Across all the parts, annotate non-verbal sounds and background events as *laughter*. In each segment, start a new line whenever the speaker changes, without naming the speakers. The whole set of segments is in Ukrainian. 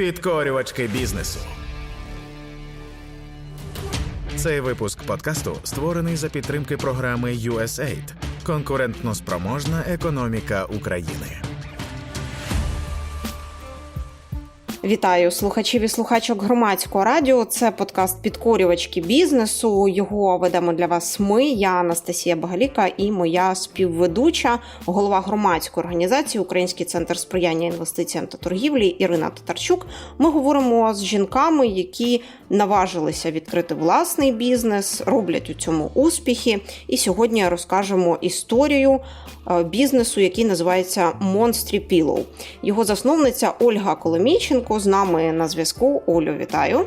Підкорювачки бізнесу. Цей випуск подкасту створений за підтримки програми USAID Конкурентно спроможна економіка України.
Вітаю слухачів і слухачок громадського радіо. Це подкаст Підкорювачки бізнесу. Його ведемо для вас. Ми, я Анастасія Багаліка і моя співведуча, голова громадської організації Український центр сприяння інвестиціям та торгівлі Ірина Татарчук. Ми говоримо з жінками, які наважилися відкрити власний бізнес, роблять у цьому успіхи. І сьогодні розкажемо історію е, бізнесу, який називається Monstry Pillow. Його засновниця Ольга Коломійченко з нами на зв'язку. Олю, вітаю.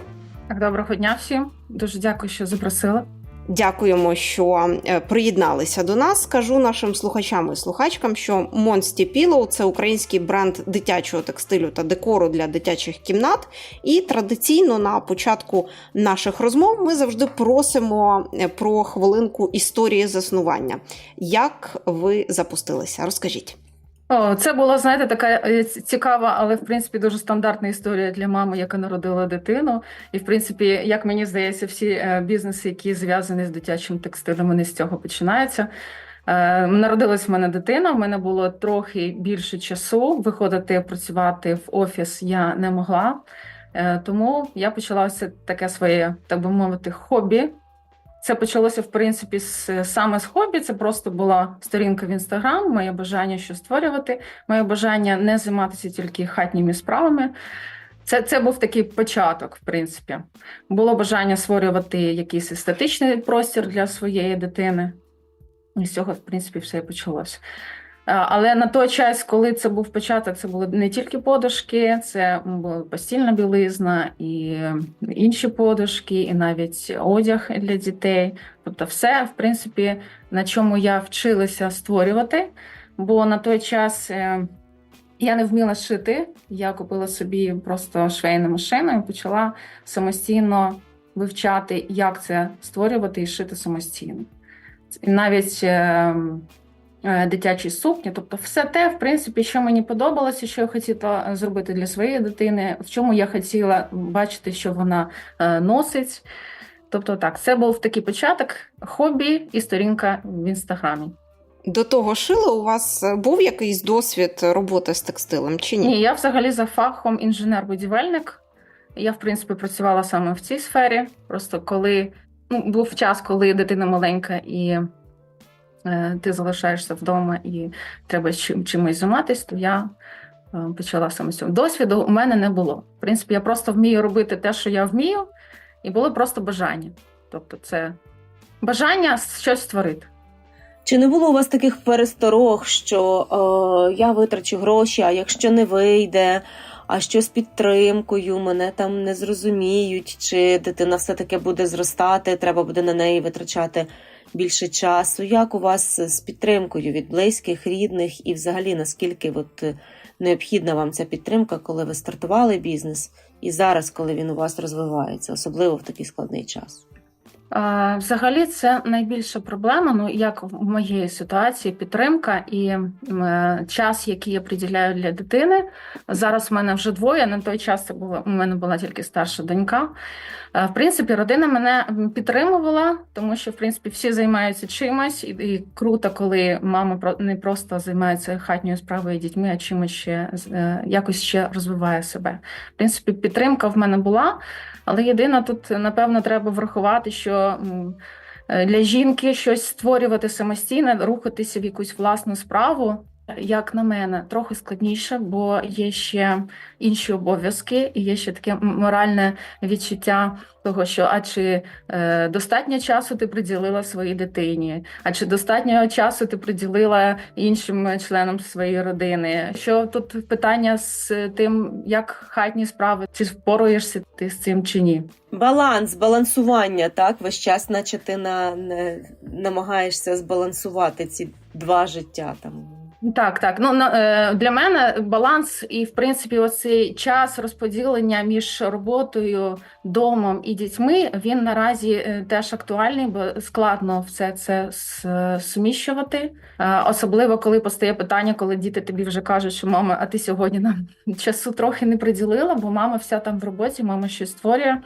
Так, доброго дня всім. Дуже дякую, що запросили.
Дякуємо, що е, приєдналися до нас. Скажу нашим слухачам і слухачкам, що Monty Pillow – це український бренд дитячого текстилю та декору для дитячих кімнат. І традиційно на початку наших розмов ми завжди просимо е, про хвилинку історії заснування. Як ви запустилися? Розкажіть.
О, це була, знаєте, така е, цікава, але в принципі дуже стандартна історія для мами, яка народила дитину. І в принципі, як мені здається, всі е, бізнеси, які зв'язані з дитячим текстилем, вони з цього починаються. Е, Народилась в мене дитина, в мене було трохи більше часу. Виходити працювати в офіс я не могла. Тому я почала ось таке своє, так би мовити, хобі. Це почалося в принципі з саме з хобі. Це просто була сторінка в інстаграм, моє бажання що створювати, моє бажання не займатися тільки хатніми справами. Це, це був такий початок, в принципі. Було бажання створювати якийсь естетичний простір для своєї дитини. І з цього, в принципі, все і почалося. А, Але на той час, коли це був початок, це були не тільки подушки, це була постільна білизна і інші подушки, і навіть одяг для дітей. Тобто, все, в принципі, на чому я вчилася створювати. Бо на той час е, я не вміла шити. Я купила собі просто швейну машину і почала самостійно вивчати, як це створювати і шити самостійно. І навіть е, е, дитячі сукні, тобто все те, в принципі, що мені подобалося, що я хотіла зробити для своєї дитини, в чому я хотіла бачити, що вона е, носить. Тобто, так, це був такий початок, хобі і сторінка в інстаграмі.
До того шила у вас е, був якийсь досвід роботи з текстилем чи ні?
Ні, я взагалі за фахом інженер-будівельник. Я, в принципі, працювала саме в цій сфері. Просто коли ну, був час, коли дитина маленька і е, ти залишаєшся вдома і треба чим, чимось займатися, то я е, почала саме цього. Досвіду у мене не було. В принципі, я просто вмію робити те, що я вмію, і було просто бажання. Тобто, це бажання щось створити.
Чи не було у вас таких пересторог, що е, я витрачу гроші, а якщо не вийде, а що з підтримкою, мене там не зрозуміють, чи дитина все-таки буде зростати, треба буде на неї витрачати більше часу? Як у вас з підтримкою від близьких, рідних, і взагалі наскільки от, е, необхідна вам ця підтримка, коли ви стартували бізнес, і зараз, коли він у вас розвивається, особливо в такий складний час?
Взагалі, це найбільша проблема. Ну як в моєї ситуації, підтримка і е, час, який я приділяю для дитини. Зараз в мене вже двоє. На той час це було у мене була тільки старша донька. Е, В принципі, родина мене підтримувала, тому що в принципі всі займаються чимось, і, і круто, коли мама не просто займається хатньою справою і дітьми, а чимось ще е, якось ще розвиває себе. В принципі, підтримка в мене була. Але єдине тут, напевно, треба врахувати, що е, для жінки щось створювати самостійно, рухатися в якусь власну справу, як на мене, трохи складніше, бо є ще інші обов'язки, і є ще таке моральне відчуття того, що а чи е, достатньо часу ти приділила своїй дитині, а чи достатньо часу ти приділила іншим членам своєї родини? Що тут питання з тим, як хатні справи, чи впоруєшся ти з цим чи ні?
Баланс, балансування, так? Весь час, наче ти на, не, намагаєшся збалансувати ці два життя там.
Так, так. Ну е, для мене баланс і в принципі, оцей час розподілення між роботою, домом і дітьми він наразі е, теж актуальний, бо складно все це суміщувати. Е, Особливо коли постає питання, коли діти тобі вже кажуть, що мама, а ти сьогодні нам *laughs* часу трохи не приділила, бо мама вся там в роботі, мама щось створює.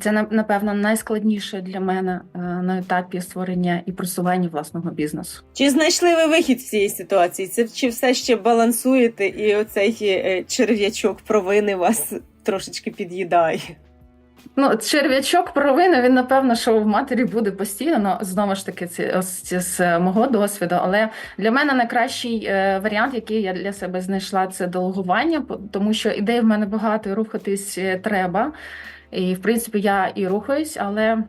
Це напевно найскладніше для мене е, на етапі створення і просування власного бізнесу.
Чи знайшли ви вихід з цієї ситуації? Це чи все ще балансуєте, і оцей е, черв'ячок провини вас трошечки під'їдає?
Ну, черв'ячок провини, він напевно, що в матері буде постійно. Знову ж таки, це з мого досвіду. Але для мене найкращий е, варіант, який я для себе знайшла, це делегування, тому що ідей в мене багато і рухатись е, треба. І в принципі я і рухаюсь, але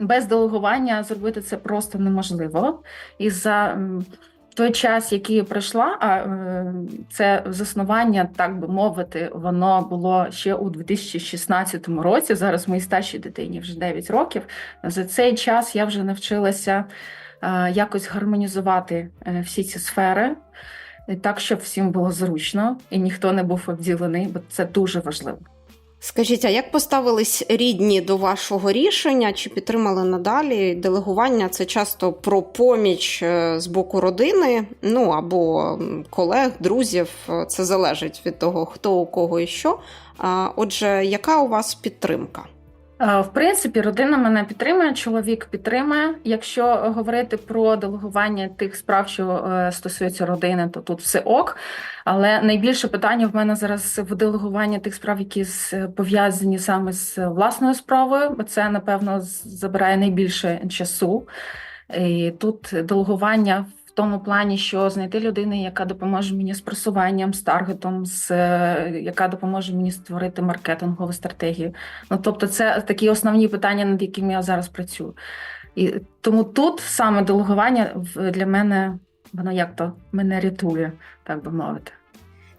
без делегування зробити це просто неможливо. І за той час, який я пройшла, а е, це заснування, так би мовити, воно було ще у 2016 році. Зараз моїй старшій дитині вже 9 років. За цей час я вже навчилася е, якось гармонізувати е, всі ці сфери. Так, щоб всім було зручно і ніхто не був обділений, бо це дуже важливо.
Скажіть, а як поставились рідні до вашого рішення? Чи підтримали надалі? Делегування це часто про поміч е, з боку родини, ну або колег, друзів. Е, Це залежить від того, хто у кого і що. Отже, яка у вас підтримка?
Е, В принципі, родина мене підтримує, чоловік підтримує. Якщо говорити про делегування тих справ, що е, стосуються родини, то тут все ок. Але найбільше питання в мене зараз в делегуванні тих справ, які пов'язані саме з власною справою, бо це, напевно, забирає найбільше часу. І тут делегування тому плані, що знайти людину, яка допоможе мені з просуванням, з таргетом, з е, яка допоможе мені створити маркетингову стратегію. Ну, тобто, це такі основні питання, над якими я зараз працюю. І тому тут саме делегування для мене воно як то мене рятує, так би мовити.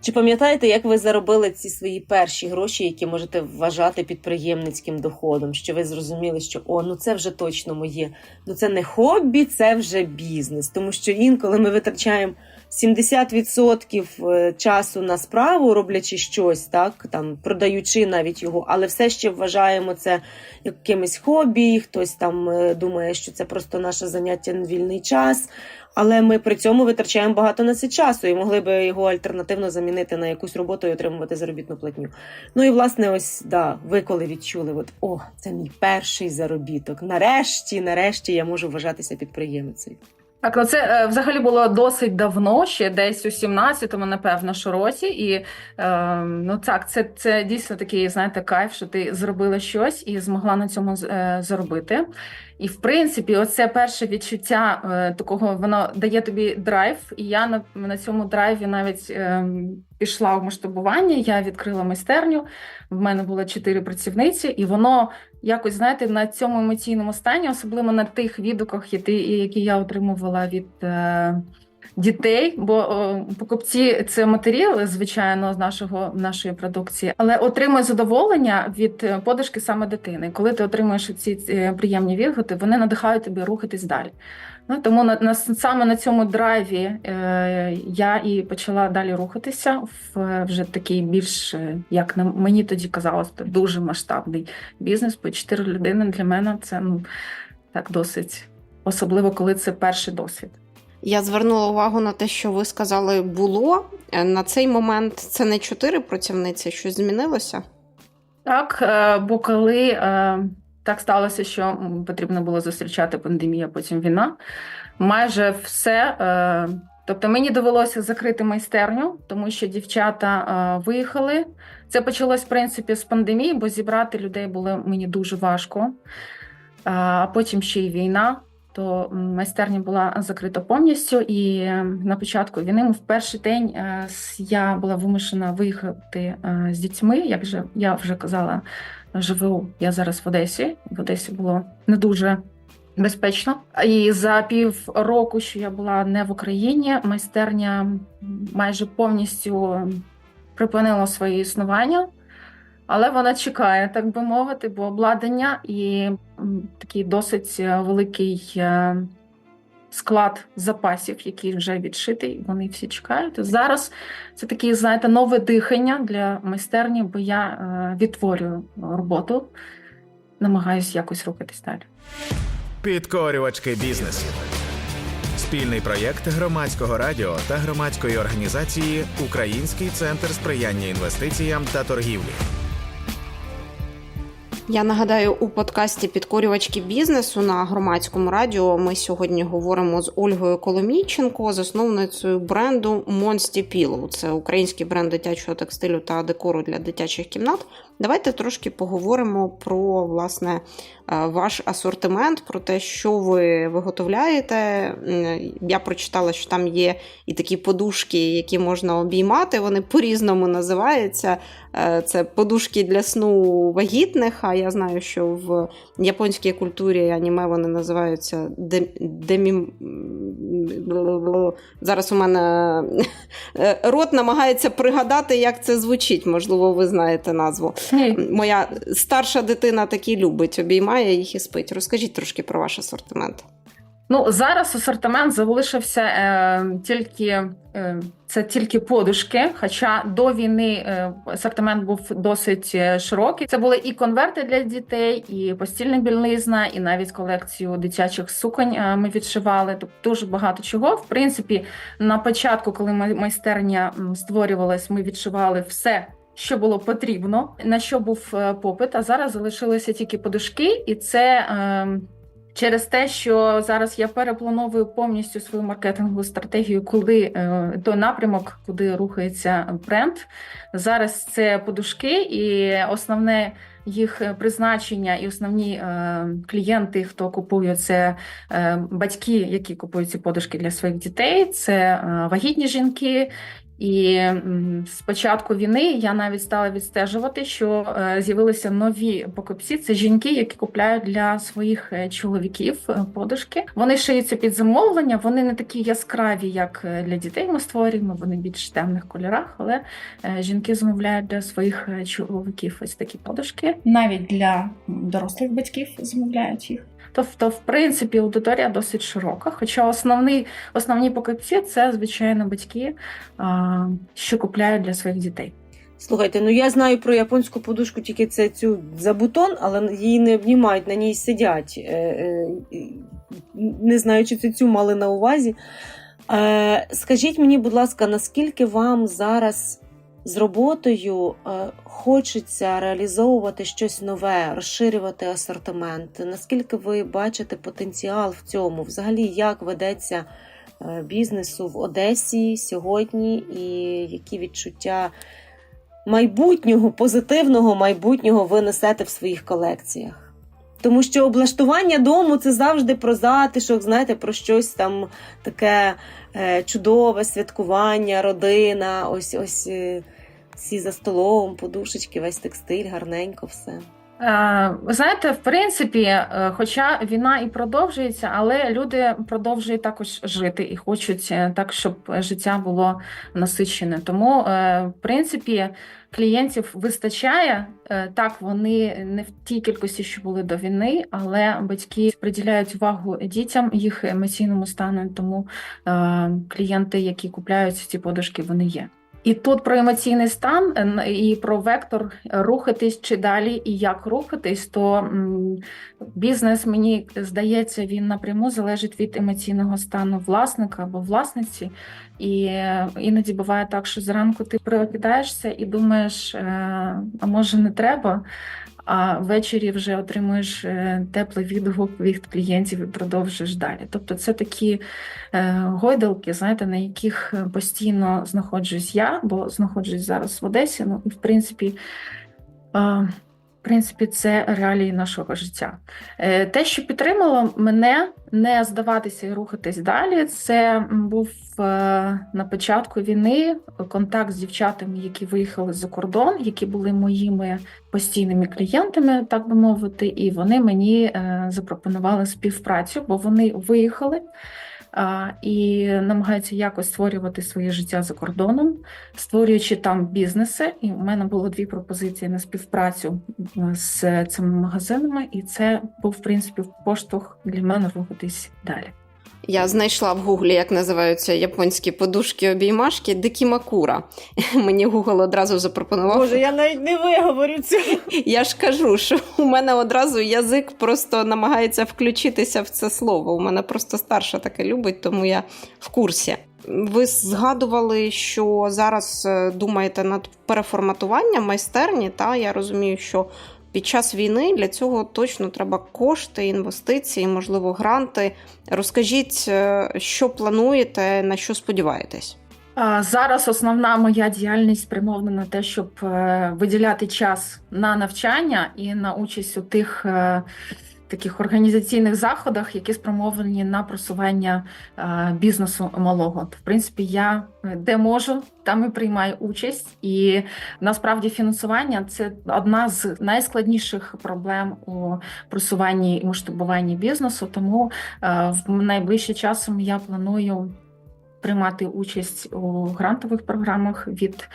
Чи пам'ятаєте, як ви заробили ці свої перші гроші, які можете вважати підприємницьким доходом? Що ви зрозуміли, що о, ну це вже точно моє. Ну це не хобі, це вже бізнес. Тому що інколи ми витрачаємо 70% е, часу на справу, роблячи щось, так там продаючи навіть його, але все ще вважаємо це якимось хобі. Хтось там е, думає, що це просто наше заняття на вільний час. Але ми при цьому витрачаємо багато на це часу і могли би його альтернативно замінити на якусь роботу і отримувати заробітну платню. Ну і власне, ось да, ви коли відчули, от о, це мій перший заробіток. Нарешті, нарешті я можу вважатися підприємицею.
Так, ну це е, взагалі було досить давно, ще десь у 17-му, напевно, що році. І е, ну так, це, це дійсно такий, знаєте, кайф, що ти зробила щось і змогла на цьому е, заробити. І в принципі, оце перше відчуття е, такого, воно дає тобі драйв. І я на, на цьому драйві навіть е, пішла в масштабування. Я відкрила майстерню. В мене було чотири працівниці, і воно якось знаєте на цьому емоційному стані, особливо на тих відгуках, які я отримувала від е, дітей. Бо покупці це матері, звичайно, з нашого нашої продукції, але отримує задоволення від е, подушки саме дитини. Коли ти отримуєш ці е, приємні відгуки, вони надихають тебе рухатись далі. Ну тому на, на саме на цьому драйві е, я і почала далі рухатися в вже такий більш, е, як на мені тоді казалось, дуже масштабний бізнес, бо чотири людини для мене це ну так досить, особливо коли це перший досвід.
Я звернула увагу на те, що ви сказали було. Е, На цей момент це не чотири працівниці, щось змінилося?
Так, е, бо коли так сталося, що потрібно було зустрічати пандемію, потім війна, майже все. е, Тобто мені довелося закрити майстерню, тому що дівчата е, виїхали. Це почалось в принципі з пандемії, бо зібрати людей було мені дуже важко. А потім ще й війна. То майстерня була закрита повністю, і е, на початку війни в перший день е, я була вимушена виїхати е, з дітьми. Як же я вже казала, живу я зараз в Одесі. В Одесі було не дуже безпечно. І за пів року, що я була не в Україні, майстерня майже повністю припинила своє існування. Але вона чекає, так би мовити, бо обладнання і такий досить е, великий е, склад запасів, який вже відшитий. Вони всі чекають. Зараз це таке, знаєте, нове дихання для майстерні, бо я е, відтворюю роботу, намагаюся якось рухатись далі.
Підкорювачки бізнесу. Спільний проєкт громадського радіо та громадської організації Український центр сприяння інвестиціям та торгівлі.
Я нагадаю, у подкасті Підкорювачки бізнесу на громадському радіо ми сьогодні говоримо з Ольгою Коломійченко, засновницею бренду Monster Pillow. Це український бренд дитячого текстилю та декору для дитячих кімнат. Давайте трошки поговоримо про власне е, ваш асортимент, про те, що ви виготовляєте. Я прочитала, що там є і такі подушки, які можна обіймати. Вони по-різному називаються. Е, Це подушки для сну вагітних. А я знаю, що в японській культурі аніме вони називаються дем- демі... Зараз у мене е, рот намагається пригадати, як це звучить. Можливо, ви знаєте назву. Моя старша дитина такі любить, обіймає їх і спить. Розкажіть трошки про ваш асортимент.
Ну зараз асортимент залишився е, тільки е, це тільки подушки. Хоча до війни е, асортимент був досить е, широкий. Це були і конверти для дітей, і постільна білизна, і навіть колекцію дитячих суконь е, ми відшивали. Тобто дуже багато чого. В принципі, на початку, коли май- майстерня створювалась, ми відшивали все. Що було потрібно, на що був попит, а зараз залишилися тільки подушки, і це е, через те, що зараз я переплановую повністю свою маркетингову стратегію, е, той напрямок, куди рухається бренд. Зараз це подушки, і основне їх призначення, і основні е, клієнти, хто купує, це е, батьки, які купують ці подушки для своїх дітей, це е, вагітні жінки. І з початку війни я навіть стала відстежувати, що е, з'явилися нові покупці. Це жінки, які купляють для своїх е, чоловіків е, подушки. Вони шиються під замовлення. Вони не такі яскраві, як для дітей. Ми створюємо. Вони більш темних кольорах, але жінки замовляють для своїх чоловіків ось такі подушки. Навіть для дорослих батьків замовляють їх. Тобто, в принципі, аудиторія досить широка. Хоча основний, основні покупці це звичайно батьки, що купляють для своїх дітей.
Слухайте, ну я знаю про японську подушку тільки це цю за бутон, але її не обнімають, на ній сидять. Е, е, не знаю, чи це цю мали на увазі. Е, скажіть мені, будь ласка, наскільки вам зараз з роботою е, хочеться реалізовувати щось нове, розширювати асортимент? Наскільки ви бачите потенціал в цьому? Взагалі, як ведеться е, бізнесу в Одесі сьогодні, і які відчуття? майбутнього, позитивного майбутнього ви несете в своїх колекціях. Тому що облаштування дому це завжди про затишок, знаєте, про щось там таке е, чудове, святкування, родина, ось ось всі за столом, подушечки, весь текстиль, гарненько все.
Е, Ви знаєте, в принципі, е, хоча війна і продовжується, але люди продовжують також жити і хочуть е, так, щоб життя було насичене. Тому, в принципі, клієнтів вистачає. Так, вони не в тій кількості, що були до війни, але батьки приділяють увагу дітям, їх емоційному стану. Тому клієнти, які купляють ці подушки, вони є. І тут про емоційний стан е, і про вектор рухатись чи далі, і як рухатись, то бізнес, мені здається, він напряму залежить від емоційного стану власника або власниці. І е, іноді буває так, що зранку ти прокидаєшся і думаєш, е, а може не треба. А ввечері вже отримуєш е, теплий відгук від клієнтів і продовжуєш далі. Тобто, це такі е, гойдалки, знаєте, на яких постійно знаходжусь я, бо знаходжусь зараз в Одесі. Ну і в принципі, е, принципі, це реалії нашого життя. Е, Те, що підтримало мене не здаватися і рухатись далі, це був е, на початку війни контакт з дівчатами, які виїхали за кордон, які були моїми постійними клієнтами, так би мовити, і вони мені е, запропонували співпрацю, бо вони виїхали. І намагаються якось створювати своє життя за кордоном, створюючи там бізнеси. І у мене було дві пропозиції на співпрацю з цими магазинами, і це був в принципі поштовх для мене рухатись далі.
Я знайшла в гуглі, як називаються японські подушки обіймашки дикімакура. *laughs* Мені Google одразу запропонував.
Боже, я навіть не виговорю цю.
Я ж кажу, що у мене одразу язик просто намагається включитися в це слово. У мене просто старша таке любить, тому я в курсі. Ви згадували, що зараз е, думаєте над переформатуванням майстерні. Та я розумію, що під час війни для цього точно треба кошти, інвестиції, можливо, гранти. Розкажіть, е, що плануєте, на що сподіваєтесь?
Зараз основна моя діяльність спрямована на те, щоб е, виділяти час на навчання і на участь у тих е, таких організаційних заходах, які спрямовані на просування е, бізнесу малого. В принципі, я е, де можу, там і приймаю участь. І насправді фінансування це одна з найскладніших проблем у просуванні і масштабуванні бізнесу. Тому е, в найближчим часом я планую приймати участь у грантових програмах від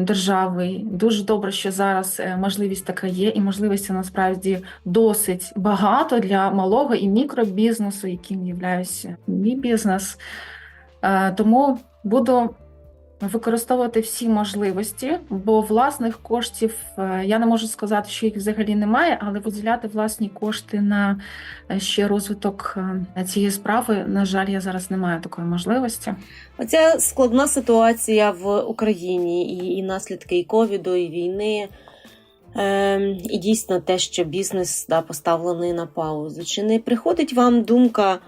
держави. Дуже добре, що зараз е, можливість така є, і можливості насправді досить багато для малого і мікробізнесу, яким є мій бізнес. Е, тому буду використовувати всі можливості, бо власних коштів е, я не можу сказати, що їх взагалі немає, але виділяти власні кошти на е, ще розвиток е, цієї справи, на жаль, я зараз не маю такої можливості.
Оця складна ситуація в Україні і, і наслідки і ковіду, і війни. Ем, і дійсно те, що бізнес да, поставлений на паузу. Чи не приходить вам думка,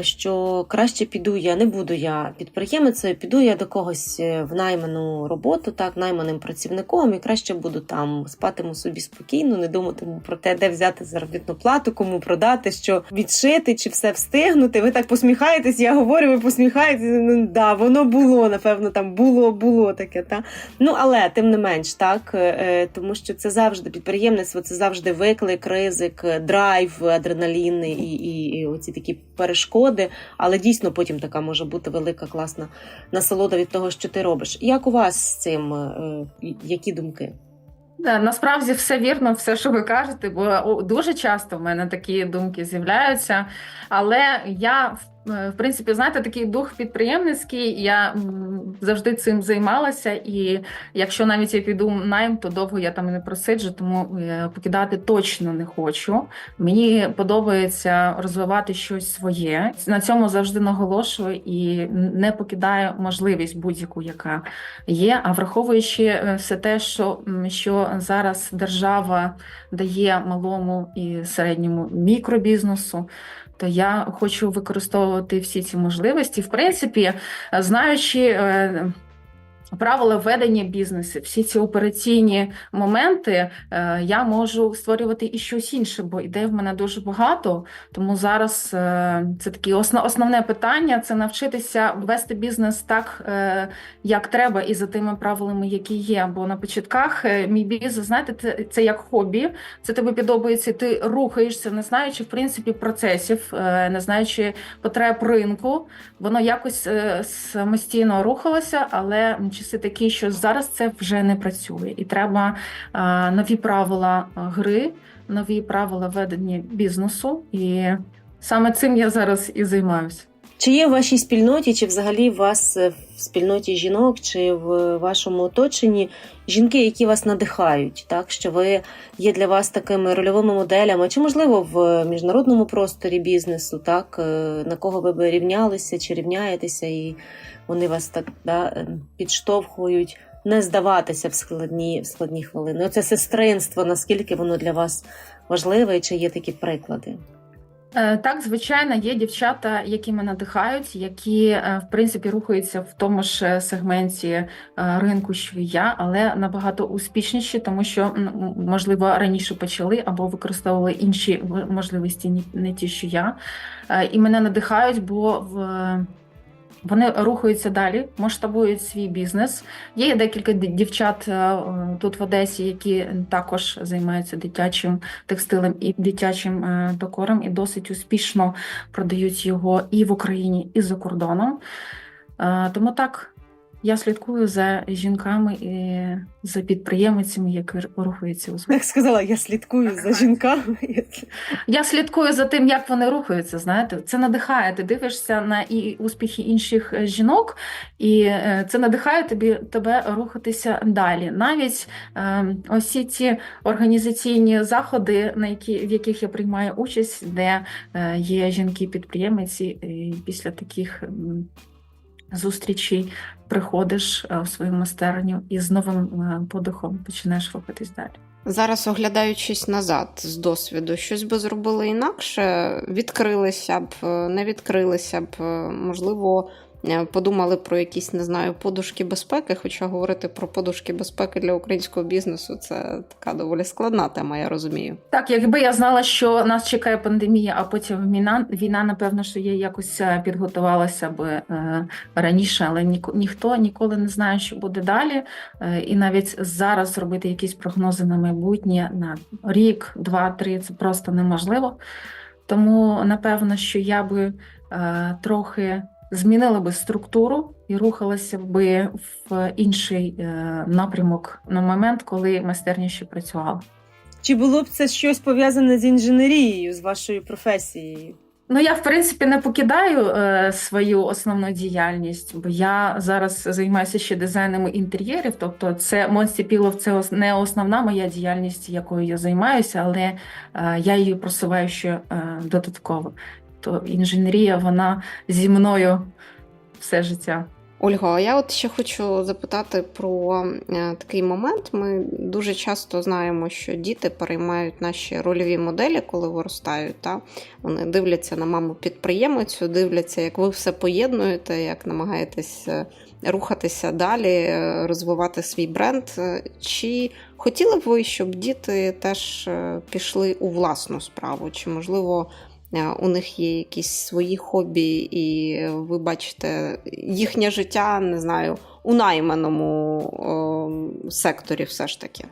що краще піду я, не буду я підприємицею, піду я до когось е, в найману роботу, так, найманим працівником, і краще буду там, спатиму собі спокійно, не думатиму про те, де взяти заробітну плату, кому продати, що відшити, чи все встигнути. Ви так посміхаєтесь, я говорю, ви посміхаєтесь. Ну да, воно було, напевно, там було, було таке. Та? Ну, але тим не менш, так, е, тому що це завжди підприємництво, це завжди виклик, ризик, драйв, адреналін і, і, і оці такі перешкоди. Але дійсно потім така може бути велика класна насолода від того, що ти робиш. Як у вас з цим? е, Які думки?
Да, насправді все вірно, все, що ви кажете, бо дуже часто в мене такі думки з'являються. Але я в- е, принципі, знаєте, такий дух підприємницький. Я завжди цим займалася, і якщо навіть я піду найм, то довго я там не просиджу, тому е, покидати точно не хочу. Мені подобається розвивати щось своє. На цьому завжди наголошую і не покидаю можливість будь-яку, яка є. А враховуючи е, все те, що, що зараз держава дає малому і середньому мікробізнесу. То я хочу використовувати всі ці можливості. В принципі, знаючи е, правила ведення бізнесу, всі ці операційні моменти, е, я можу створювати і щось інше, бо ідей в мене дуже багато. Тому зараз е, це таке основне питання: це навчитися вести бізнес так, е, як треба, і за тими правилами, які є. Бо на початках мій бізнес, знаєте, це, це як хобі. Це тобі подобається, ти рухаєшся, не знаючи в принципі процесів, не знаючи потреб ринку. Воно якось самостійно рухалося, але часи такі, що зараз це вже не працює, і треба е, нові правила гри, нові правила ведення бізнесу. І саме цим я зараз і займаюся.
Чи є в вашій спільноті, чи взагалі у вас е, в спільноті жінок, чи в вашому оточенні жінки, які вас надихають, так? Що ви є для вас такими рольовими моделями, чи можливо в міжнародному просторі бізнесу, так? Е, на кого ви би рівнялися чи рівняєтеся, і вони вас так да, е, підштовхують не здаватися в складні, в складні хвилини. Оце сестринство, наскільки воно для вас важливе, і чи є такі приклади?
Е, Так, звичайно, є дівчата, які мене надихають, які е, в принципі рухаються в тому ж е, сегменті ринку, що і я, але набагато успішніші, тому що можливо раніше почали або використовували інші можливості, не ті, що я. І мене надихають, бо в. Вони рухаються далі, масштабують свій бізнес. Є декілька дівчат е, е, тут в Одесі, які також займаються дитячим текстилем і дитячим докором, декором, і досить успішно продають його і в Україні, і за кордоном. Е, Тому так, Я слідкую за жінками і за підприємцями, які рухаються у.
Так сказала, я слідкую за жінками.
Я слідкую за тим, як вони рухаються. Знаєте, це надихає. Ти дивишся на і успіхи інших е, жінок, і е, це надихає тобі тебе рухатися далі. Навіть е, ці організаційні заходи, на які в яких я приймаю участь, де е, є жінки-підприємці, і після таких. М, Зустрічей приходиш е, в свою майстерню і з новим е, подихом починаєш рухатись далі.
Зараз, оглядаючись назад з досвіду, щось би зробили інакше, відкрилися б, е, не відкрилися б, можливо, подумали про якісь, не знаю, подушки безпеки. Хоча говорити про подушки безпеки для українського бізнесу це така доволі складна тема, я розумію.
Так, якби я знала, що нас чекає пандемія, а потім війна, війна, напевно, що я якось е, підготувалася би е, раніше, але ні, ніхто ніколи не знає, що буде далі. Е, і навіть зараз зробити якісь прогнози на майбутнє на рік, два, три це просто неможливо. Тому напевно, що я би е, трохи змінила би структуру і рухалася би в інший е, напрямок на момент, коли майстерня ще працювала.
Чи було б це щось пов'язане з інженерією, з вашою професією?
Ну, я в принципі не покидаю е, свою основну діяльність, бо я зараз займаюся ще дизайном інтер'єрів. Тобто, це Монсті Пілов це не основна моя діяльність, якою я займаюся, але е, я її просуваю ще е, додатково. То інженерія вона зі мною все життя.
Ольга, а я от ще хочу запитати про е, такий момент. Ми дуже часто знаємо, що діти переймають наші рольові моделі, коли виростають. Та? Вони дивляться на маму підприємицю, дивляться, як ви все поєднуєте, як намагаєтесь е, рухатися далі, е, розвивати свій бренд. Чи хотіли б ви, щоб діти теж пішли у власну справу? Чи можливо? Е, У них є якісь свої хобі, і ви бачите їхнє життя, не знаю, у найманому о, секторі все ж таки.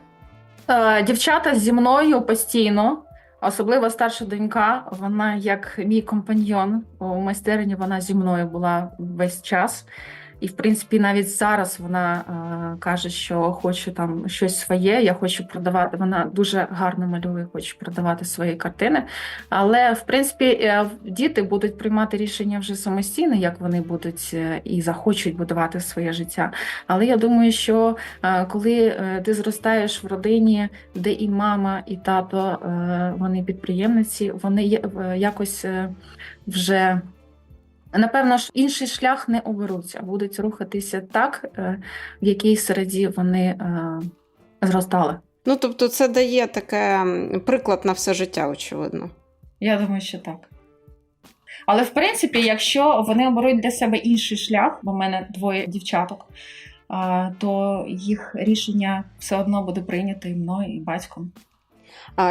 Е, Дівчата зі мною постійно, особливо старша донька, вона як мій компаньйон у майстерні, вона зі мною була весь час. І, в принципі, навіть зараз вона е, каже, що хоче там щось своє. Я хочу продавати. Вона дуже гарно малює, хоче продавати свої картини. Але в принципі е, діти будуть приймати рішення вже самостійно, як вони будуть е, і захочуть будувати своє життя. Але я думаю, що е, коли е, ти зростаєш в родині, де і мама, і тато е, вони підприємниці, вони є- е, якось е, вже. Напевно ж, інший шлях не оберуться, будуть рухатися так, е, в якій середі вони е, зростали.
Ну тобто, це дає таке приклад на все життя, очевидно.
Я думаю, що так. Але в принципі, якщо вони оберуть для себе інший шлях, бо в мене двоє дівчаток, то їх рішення все одно буде прийнято і мною, і батьком.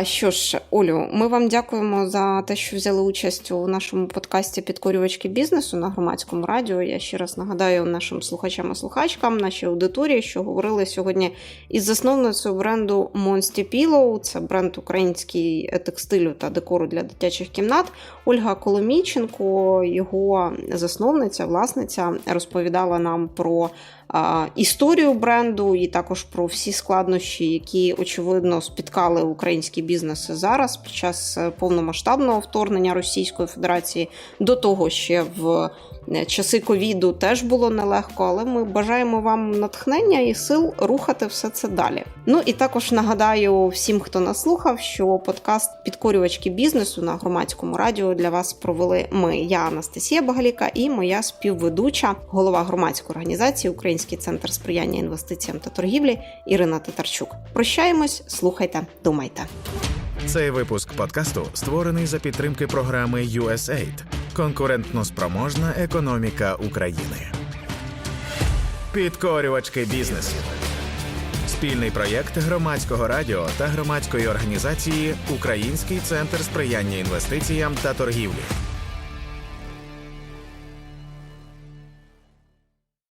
Що ж, Олю, ми вам дякуємо за те, що взяли участь у нашому подкасті Підкорювачки бізнесу на громадському радіо. Я ще раз нагадаю нашим слухачам і слухачкам, нашій аудиторії, що говорили сьогодні із засновницею бренду Monster Pillow. Це бренд український текстилю та декору для дитячих кімнат. Ольга Коломійченко, його засновниця, власниця, розповідала нам про історію бренду і також про всі складнощі, які очевидно спіткали українські бізнеси зараз під час е, повномасштабного вторгнення Російської Федерації. До того ще в е, часи ковіду теж було нелегко, але ми бажаємо вам натхнення і сил рухати все це далі. Ну і також нагадаю всім, хто нас слухав, що подкаст Підкорювачки бізнесу на громадському радіо для вас провели ми. Я Анастасія Багаліка і моя співведуча, голова громадської організації Український центр сприяння інвестиціям та торгівлі Ірина Татарчук. Прощаємось, слухайте, думайте.
Цей випуск подкасту створений за підтримки програми USAID Конкурентно спроможна економіка України. Підкорювачки бізнесу. Спільний проєкт громадського радіо та громадської організації Український центр сприяння інвестиціям та торгівлі.